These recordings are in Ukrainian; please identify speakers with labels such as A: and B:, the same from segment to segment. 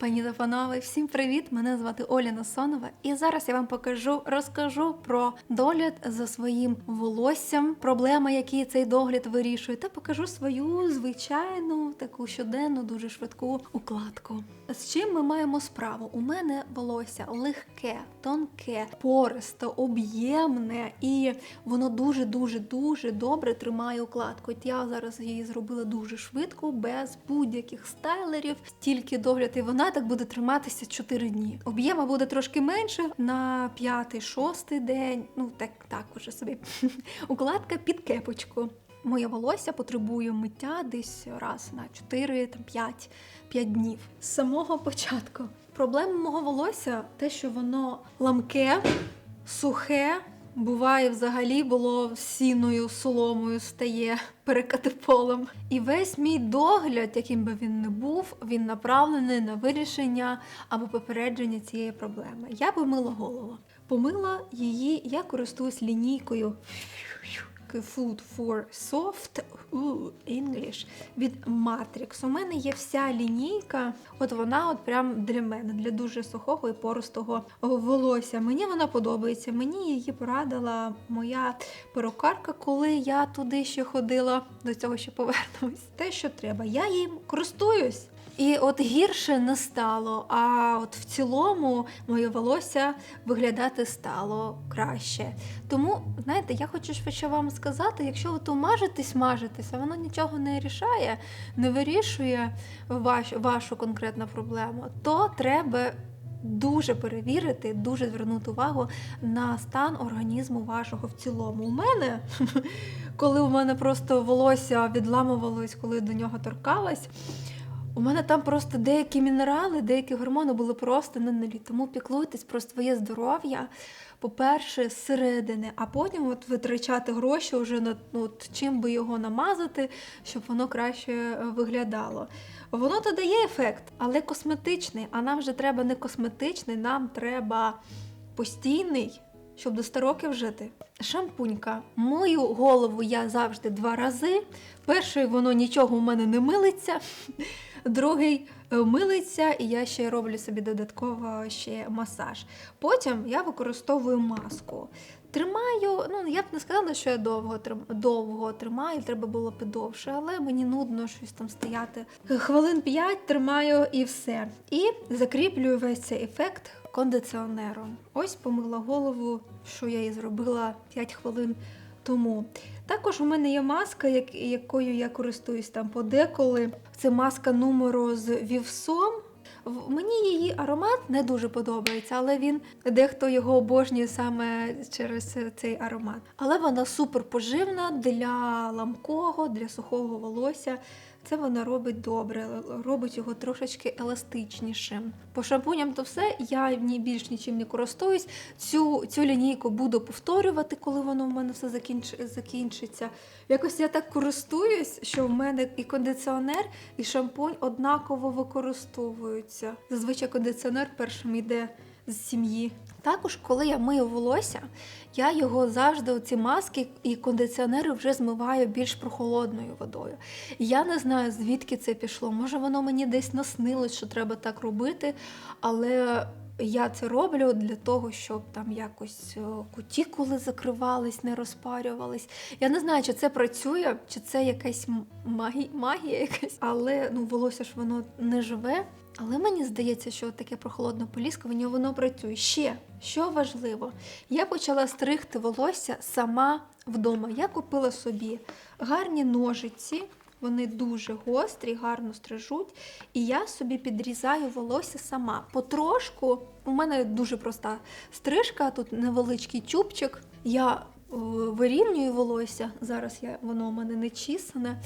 A: Пані та панове, всім привіт! Мене звати Оля Насонова, і зараз я вам покажу, розкажу про догляд за своїм волоссям, проблеми, які цей догляд вирішує, та покажу свою звичайну таку щоденну, дуже швидку укладку. З чим ми маємо справу? У мене волосся легке, тонке, пористе, об'ємне, і воно дуже, дуже, дуже добре тримає укладку. Я зараз її зробила дуже швидко, без будь-яких стайлерів, стільки догляд, і вона так буде триматися 4 дні. Об'єма буде трошки менше на п'ятий, шостий день. Ну так, так уже собі. Укладка під кепочку. Моє волосся потребує миття десь раз на 4, там 5, 5 днів. З самого початку. Проблема мого волосся те, що воно ламке, сухе. Буває, взагалі було сіною, соломою стає перекати полем. І весь мій догляд, яким би він не був, він направлений на вирішення або попередження цієї проблеми. Я помила голову. Помила її, я користуюсь лінійкою Food for Soft uh, English від Matrix. У мене є вся лінійка, от вона от прям для мене, для дуже сухого і поростого волосся. Мені вона подобається. Мені її порадила моя перукарка, коли я туди ще ходила, до цього ще повернусь. Те, що треба. Я їм користуюсь. І от гірше не стало, а от в цілому моє волосся виглядати стало краще. Тому, знаєте, я хочу ще вам сказати, якщо ви то мажетесь, а воно нічого не рішає, не вирішує ваш, вашу конкретну проблему, то треба. Дуже перевірити, дуже звернути увагу на стан організму вашого в цілому. У мене, коли у мене просто волосся відламувалось, коли до нього торкалась, у мене там просто деякі мінерали, деякі гормони були просто не нулі. Тому піклуйтесь про своє здоров'я, по-перше, зсередини, а потім от витрачати гроші вже на ну, чим би його намазати, щоб воно краще е, виглядало. Воно то дає ефект, але косметичний. А нам вже треба не косметичний, нам треба постійний. Щоб до 100 років жити. Шампунька. Мою голову я завжди два рази. Перший воно нічого у мене не милиться, другий е, милиться, і я ще роблю собі додатково ще масаж. Потім я використовую маску. Тримаю, ну я б не сказала, що я довго трим- довго тримаю, треба було б довше, але мені нудно щось там стояти. Хвилин 5 тримаю і все. І закріплюю весь цей ефект кондиціонером. Ось помила голову, що я і зробила 5 хвилин тому. Також у мене є маска, як- якою я користуюсь там подеколи. Це маска номеру з вівсом. Мені її аромат не дуже подобається, але він дехто його обожнює саме через цей аромат. Але вона супер поживна для ламкого, для сухого волосся. Це вона робить добре, робить його трошечки еластичнішим. По шампуням то все, я ні більш нічим не користуюсь. Цю, цю лінійку буду повторювати, коли воно в мене все закінч, закінчиться. Якось я так користуюсь, що в мене і кондиціонер, і шампунь однаково використовуються. Зазвичай кондиціонер першим йде з сім'ї. Також, коли я мию волосся, я його завжди, ці маски і кондиціонери вже змиваю більш прохолодною водою. Я не знаю, звідки це пішло. Може, воно мені десь наснилось, що треба так робити, але. Я це роблю для того, щоб там якось о, кутікули закривались, не розпарювались. Я не знаю, чи це працює, чи це якась магія, магія якась, але ну волосся ж воно не живе. Але мені здається, що таке прохолодне поліскування воно працює. Ще що важливо, я почала стригти волосся сама вдома. Я купила собі гарні ножиці. Вони дуже гострі, гарно стрижуть. І я собі підрізаю волосся сама. Потрошку, у мене дуже проста стрижка, тут невеличкий чубчик. Я е, вирівнюю волосся. Зараз я, воно у мене не чісане.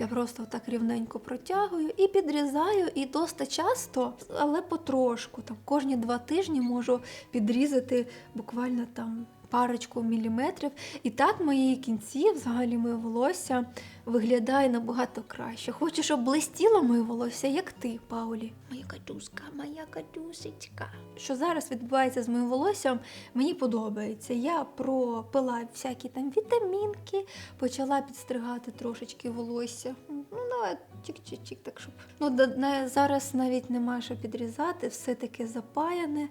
A: Я просто так рівненько протягую і підрізаю, і досить часто, але потрошку. Там кожні два тижні можу підрізати буквально там парочку міліметрів. І так мої кінці, взагалі моє волосся виглядає набагато краще. Хочу, щоб блистіло моє волосся, як ти, Паулі. Моя катюська, моя катюсечка. Що зараз відбувається з моїм волоссям, мені подобається. Я пропила всякі там вітамінки, почала підстригати трошечки волосся. Ну, давай Чик-чик-чик, так щоб. Ну, да- на, зараз навіть нема що підрізати, все таке запаяне,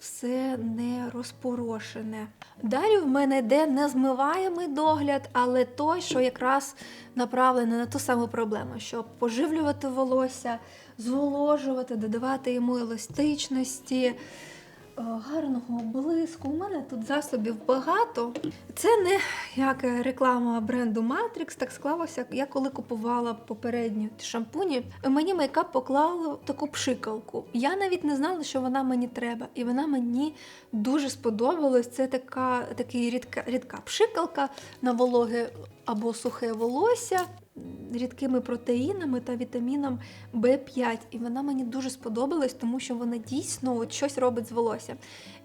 A: все не розпорошене. Далі в мене йде незмиваємий догляд, але той, що якраз направлений на ту саму проблему, щоб поживлювати волосся, зволожувати, додавати йому еластичності. Е, Гарного блиску. У мене тут засобів багато. Це не як реклама бренду Matrix, так склалося. Я коли купувала попередні шампуні, мені мейкап поклав таку пшикалку. Я навіть не знала, що вона мені треба, і вона мені дуже сподобалась. Це така такий рідка, рідка пшикалка на вологе або сухе волосся. Рідкими протеїнами та вітаміном В5. І вона мені дуже сподобалась, тому що вона дійсно от щось робить з волоссям.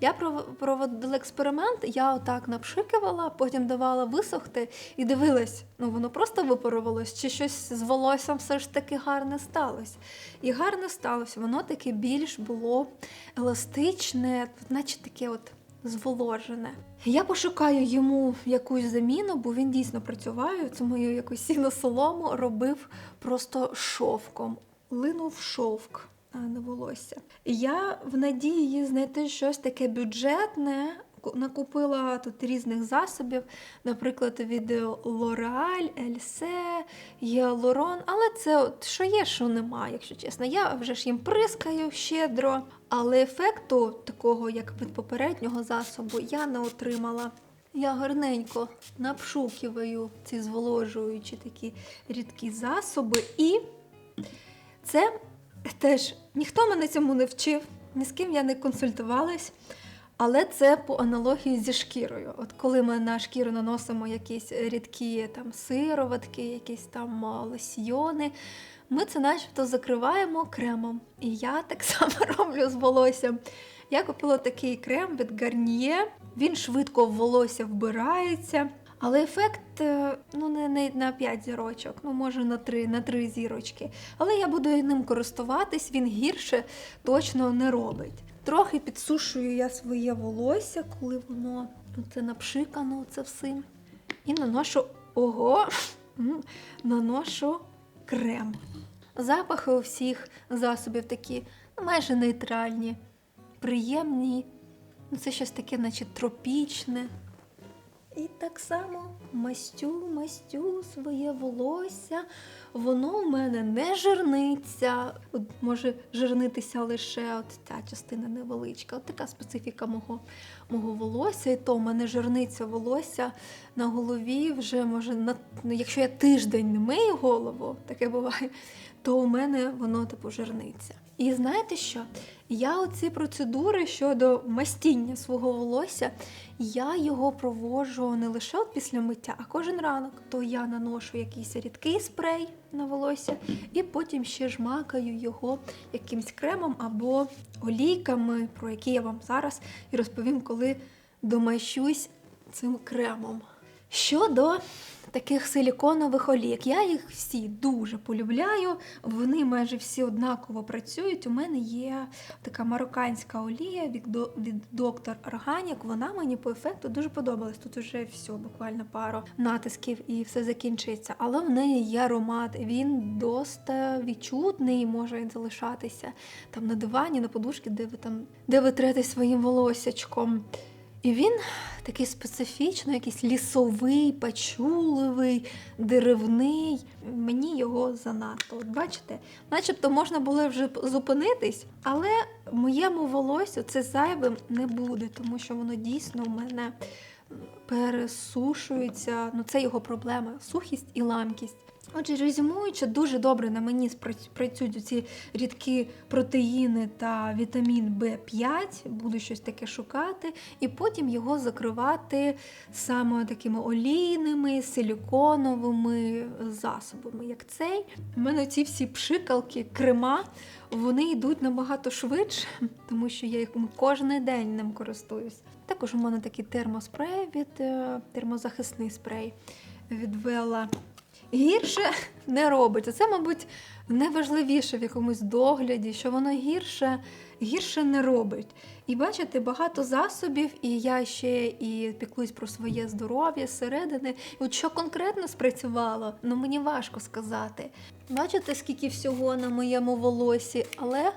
A: Я проводила експеримент, я отак напшикувала, потім давала висохти і дивилась, ну воно просто випарувалось, чи щось з волоссям все ж таки гарне сталося. І гарне сталося, воно таке більш було еластичне, наче таке от зволожене. Я пошукаю йому якусь заміну, бо він дійсно працював. цю мою якусь сіно солому робив просто шовком. Линув шовк, на волосся. Я в надії знайти щось таке бюджетне. Ку- Накупила тут різних засобів, наприклад, від L'Oreal, Ельсе, є але це от що є, що нема, якщо чесно. Я вже ж їм прискаю щедро, але ефекту такого, як від попереднього засобу, я не отримала. Я гарненько напшукиваю ці зволожуючі такі рідкі засоби, і це теж ніхто мене цьому не вчив, ні з ким я не консультувалась. Але це по аналогії зі шкірою. От коли ми на шкіру наносимо якісь рідкі там сироватки, якісь там лосьйони, ми це начебто закриваємо кремом. І я так само роблю з волоссям. Я купила такий крем від Garnier. Він швидко в волосся вбирається. Але ефект е, ну не, не на 5 зірочок, ну може на 3, на 3 зірочки. Але я буду ним користуватись, він гірше точно не робить. Трохи підсушую я своє волосся, коли воно це напшикано це всім. І наношу ого, наношу крем. Запахи у всіх засобів такі ну, майже нейтральні, приємні. Ну, це щось таке, наче тропічне. І так само мастю, мастю своє волосся. Воно в мене не жирниться. От може жирнитися лише от ця частина невеличка. От така специфіка мого, мого волосся. І то в мене жирниться волосся на голові вже може на ну, якщо я тиждень не мию голову, таке буває, то у мене воно типу жирниться. І знаєте що? Я оці процедури щодо мастіння свого волосся, я його проводжу не лише от після миття, а кожен ранок. То я наношу якийсь рідкий спрей на волосся, і потім ще жмакаю його якимсь кремом або олійками, про які я вам зараз і розповім, коли домащусь цим кремом. Щодо таких силіконових олійок, я їх всі дуже полюбляю. Вони майже всі однаково працюють. У мене є така марокканська олія від, від доктор Органік. Вона мені по ефекту дуже подобалась. Тут вже все, буквально пару натисків і все закінчується. Але в неї є аромат. Він доста відчутний, може залишатися там на дивані, на подушці, де ви там де ви трете своїм волосячком. І він такий специфічно, якийсь лісовий, пачуливий, деревний. Мені його занадто. От бачите, начебто можна було вже зупинитись, але моєму волосю це зайвим не буде, тому що воно дійсно в мене пересушується. Ну, це його проблема сухість і ламкість. Отже, резюмуючи, дуже добре на мені працюють ці рідкі протеїни та вітамін В5. Буду щось таке шукати, і потім його закривати саме такими олійними, силіконовими засобами, як цей. У мене ці всі пшикалки, крема, вони йдуть набагато швидше, тому що я їх кожен день ним користуюсь. Також у мене такий термоспрей від е, термозахисний спрей від Вела. Гірше не робить. Це, мабуть, найважливіше в якомусь догляді, що воно гірше, гірше не робить. І бачите, багато засобів, і я ще і піклуюсь про своє здоров'я зсередини. І от що конкретно спрацювало, ну мені важко сказати. Бачите, скільки всього на моєму волосі, але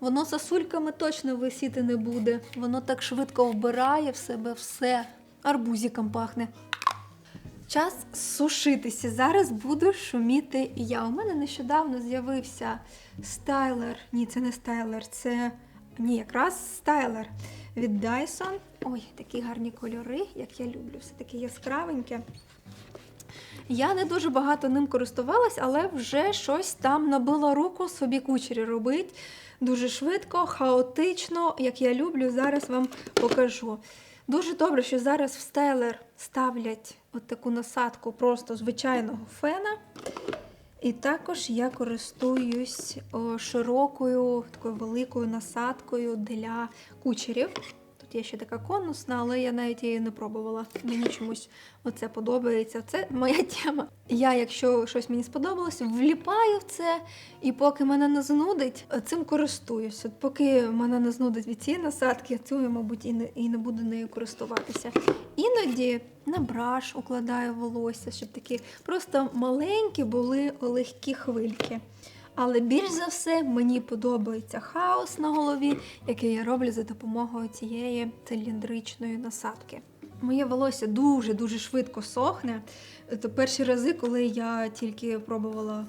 A: воно сосульками точно висіти не буде. Воно так швидко вбирає в себе все. Арбузиком пахне. Час сушитися. Зараз буду шуміти я. У мене нещодавно з'явився стайлер. Ні, це не стайлер, це ні, якраз стайлер від Dyson. Ой, такі гарні кольори, як я люблю, все таке яскравеньке. Я не дуже багато ним користувалась, але вже щось там набила руку собі кучері робить. Дуже швидко, хаотично, як я люблю, зараз вам покажу. Дуже добре, що зараз в стайлер ставлять от таку насадку просто звичайного фена. І також я користуюсь широкою, такою великою насадкою для кучерів. Тут є ще така конусна, але я навіть її не пробувала. Мені чомусь оце подобається. Це моя тема. Я, якщо щось мені сподобалось, вліпаю в це, і поки мене не знудить, цим користуюсь. От поки мене не знудить від цієї насадки, цю мабуть, і не, і не буду нею користуватися. Іноді на браш укладаю волосся, щоб такі просто маленькі були легкі хвильки. Але більш за все мені подобається хаос на голові, який я роблю за допомогою цієї циліндричної насадки. Моє волосся дуже-дуже швидко сохне. То перші рази, коли я тільки пробувала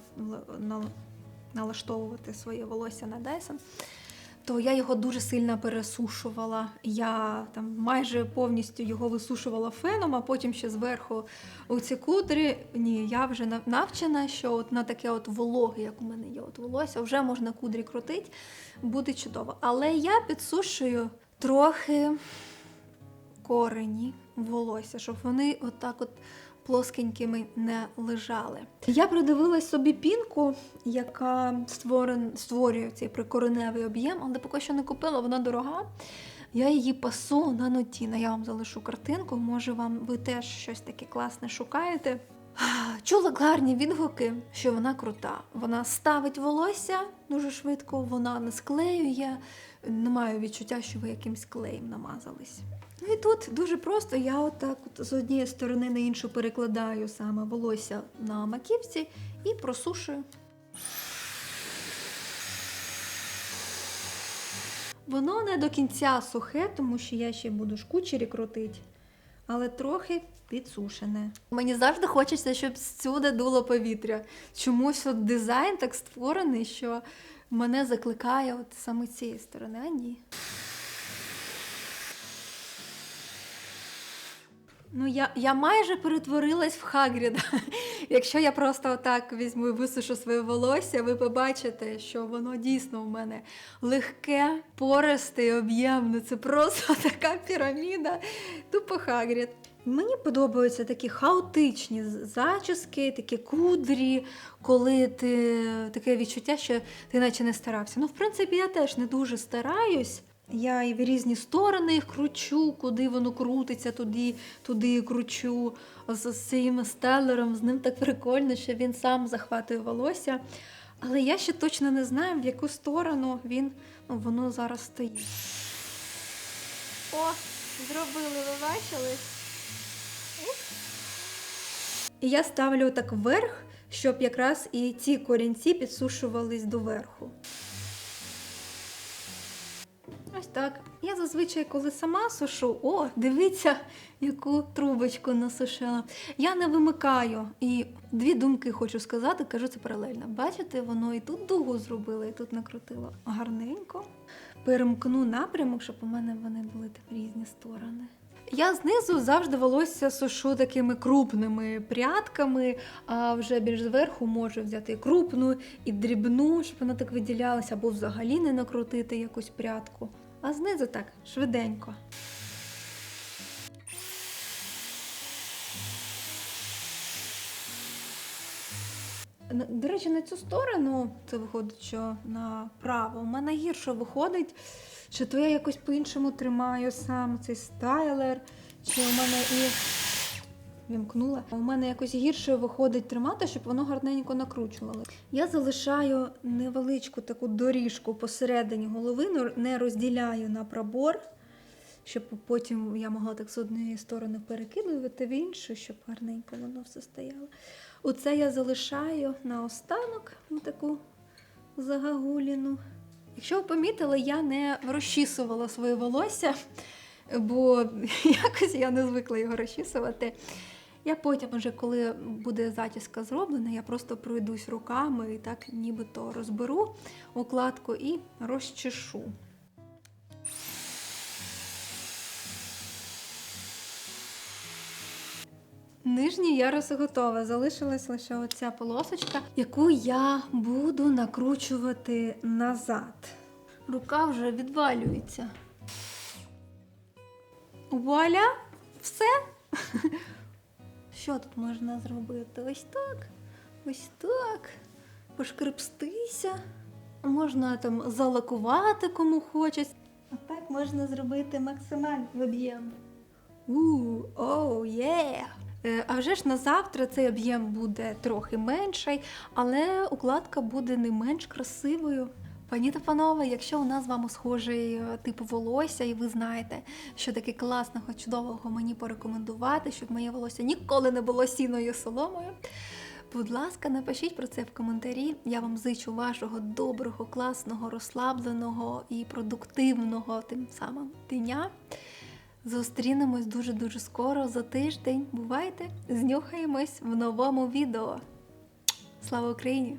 A: налаштовувати своє волосся на Dyson, то я його дуже сильно пересушувала. Я там майже повністю його висушувала феном, а потім ще зверху у ці кудри. Ні, я вже навчена, що от на таке от вологе, як у мене є от волосся, вже можна кудрі крутити, буде чудово. Але я підсушую трохи корені волосся, щоб вони отак от плоскенькими не лежали. Я придивилась собі пінку, яка створен, створює цей прикореневий об'єм, але поки що не купила, вона дорога. Я її пасу на нотіна. Я вам залишу картинку. Може, вам ви теж щось таке класне шукаєте. Чула гарні відгуки, що вона крута. Вона ставить волосся дуже швидко, вона не склеює. Не маю відчуття, що ви якимсь клеєм намазались. Ну і тут дуже просто я отак от з однієї сторони на іншу перекладаю саме волосся на маківці і просушую. Воно не до кінця сухе, тому що я ще буду шкучері крутити, але трохи підсушене. Мені завжди хочеться, щоб зсюди дуло повітря. Чомусь от дизайн так створений, що мене закликає от саме цієї сторони, а ні. Ну, я, я майже перетворилась в Хагріда. Якщо я просто отак візьму і висушу своє волосся, ви побачите, що воно дійсно у мене легке, пористе і об'ємне. Це просто така піраміда. Тупо Хагрід. Мені подобаються такі хаотичні зачіски, такі кудрі, коли ти таке відчуття, що ти наче не старався. Ну, в принципі, я теж не дуже стараюсь. Я і в різні сторони кручу, куди воно крутиться, туди, туди кручу. З, з цим стелером, з ним так прикольно, що він сам захватує волосся. Але я ще точно не знаю, в яку сторону він, ну, воно зараз стоїть. О, зробили, ви бачили? І я ставлю так вверх, щоб якраз і ці корінці підсушувались доверху. Ось так. Я зазвичай, коли сама сушу, о, дивіться, яку трубочку насушила. Я не вимикаю. І дві думки хочу сказати, кажу це паралельно. Бачите, воно і тут дугу зробило, і тут накрутило гарненько. Перемкну напрямок, щоб у мене вони були в різні сторони. Я знизу завжди волосся сушу такими крупними прядками, а вже більш зверху можу взяти крупну і дрібну, щоб вона так виділялася, або взагалі не накрутити якусь прядку. А знизу так, швиденько. До речі, на цю сторону, це виходить, що направо, у мене гірше виходить, чи то я якось по-іншому тримаю сам цей стайлер, чи у мене і вімкнула. У мене якось гірше виходить тримати, щоб воно гарненько накручувало. Я залишаю невеличку таку доріжку посередині голови, не розділяю на пробор, щоб потім я могла так з однієї сторони перекидувати в іншу, щоб гарненько воно все стояло. Оце я залишаю на останок таку загагуліну. Якщо ви помітили, я не розчісувала своє волосся, бо якось я не звикла його розчісувати. Я потім, вже коли буде затіска зроблена, я просто пройдусь руками і так нібито розберу укладку і розчешу. Нижній ярус готова. Залишилась лише оця полосочка, яку я буду накручувати назад. Рука вже відвалюється. Вуаля! Все. Що тут можна зробити? Ось так, ось так. Пошкребстися. Можна там залакувати кому хочеться. А так можна зробити максимальний об'єм. Є! Е, А вже ж на завтра цей об'єм буде трохи менший, але укладка буде не менш красивою. Пані та панове, якщо у нас з вами схожий е, тип волосся, і ви знаєте, що таке класного, чудового мені порекомендувати, щоб моє волосся ніколи не було сіною соломою. Будь ласка, напишіть про це в коментарі. Я вам зичу вашого доброго, класного, розслабленого і продуктивного тим самим дня. Зустрінемось дуже-дуже скоро за тиждень. Бувайте! Знюхаємось в новому відео. Слава Україні!